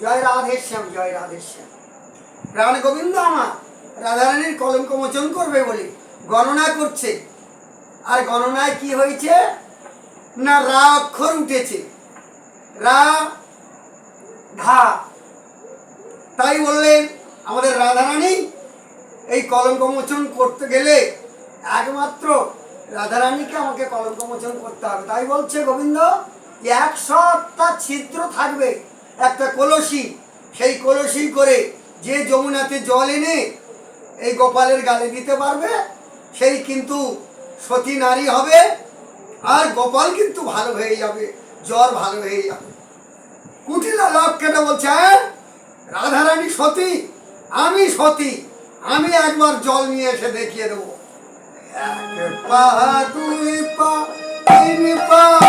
জয় রাধে শ্যাম, জয় রাধে শ্যাম। প্রাণ গোবিন্দ আমার, রাধারানীর কলঙ্ক মোচন করবে বলে গণনা করছে। আর গণনায় কি হয়েছে? না রা অক্ষর উঠেছে। রা, ধা। তাই বললেন, আমাদের রাধারানী, এই কলঙ্ক মোচন করতে গেলে একমাত্র রাধারানীকে আমাকে কলঙ্ক মোচন করতে হবে। তাই বলছে গোবিন্দ, এক সপ্তাহ ছিদ্র থাকবে। একটা কলসি, সেই কলসি করে যে যমুনাতে জল এনে এই গোপালের গালে দিতে পারবে, সেই কিন্তু সতী নারী হবে আর গোপাল কিন্তু ভালো হয়ে যাবে, জ্বর ভালো হয়ে যাবে কুটিলা লোক কেটে বলছে "হ্যাঁ? রাধারানী সতী, আমি সতী, আমি একবার জল নিয়ে এসে দেখিয়ে দেবো পা, তিন পা